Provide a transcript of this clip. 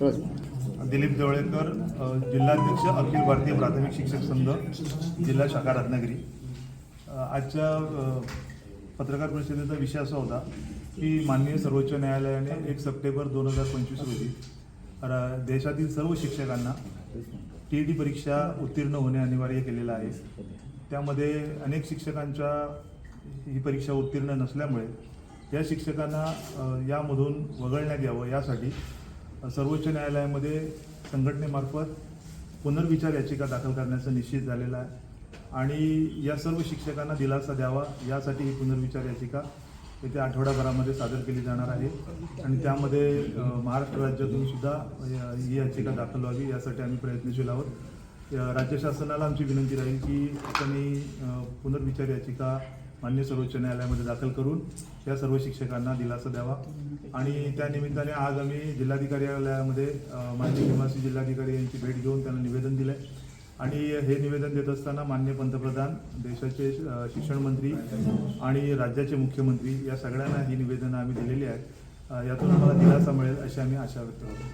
दिलीप जवळेकर जिल्हाध्यक्ष अखिल भारतीय प्राथमिक शिक्षक संघ जिल्हा शाखा रत्नागिरी. आजच्या पत्रकार परिषदेचा विषय असा होता की माननीय सर्वोच्च न्यायालयाने एक सप्टेंबर दोन हजार पंचवीस रोजी देशातील सर्व शिक्षकांना टी ई टी परीक्षा उत्तीर्ण होणे अनिवार्य केलेलं आहे. त्यामध्ये अनेक शिक्षकांच्या ही परीक्षा उत्तीर्ण नसल्यामुळे या शिक्षकांना यामधून वगळण्यात यावं यासाठी सर्वोच्च न्यायालयामध्ये संघटनेमार्फत पुनर्विचार याचिका दाखल करण्याचं निश्चित झालेलं आहे. आणि या सर्व शिक्षकांना दिलासा द्यावा यासाठी ही पुनर्विचार याचिका येत्या आठवडाभरामध्ये सादर केली जाणार आहे. आणि त्यामध्ये महाराष्ट्र राज्यातून सुद्धा ही याचिका दाखल व्हावी यासाठी आम्ही प्रयत्नशील आहोत. राज्य शासनाला आमची विनंती राहील की त्यांनी पुनर्विचार याचिका मान्य सर्वोच्च न्यायालयामध्ये दाखल करून या सर्व शिक्षकांना दिलासा द्यावा. आणि त्या निमित्ताने आज आम्ही जिल्हाधिकार्यालयामध्ये कार्यालयामध्ये माजी निवासी जिल्हाधिकारी यांची भेट घेऊन त्यांना निवेदन दिलं आहे आणि हे निवेदन देत असताना मान्य पंतप्रधान देशाचे शिक्षण मंत्री आणि राज्याचे मुख्यमंत्री या सगळ्यांना ही निवेदनं आम्ही दिलेली आहेत. यातून आम्हाला दिलासा मिळेल अशी आम्ही आशा व्यक्त करतो.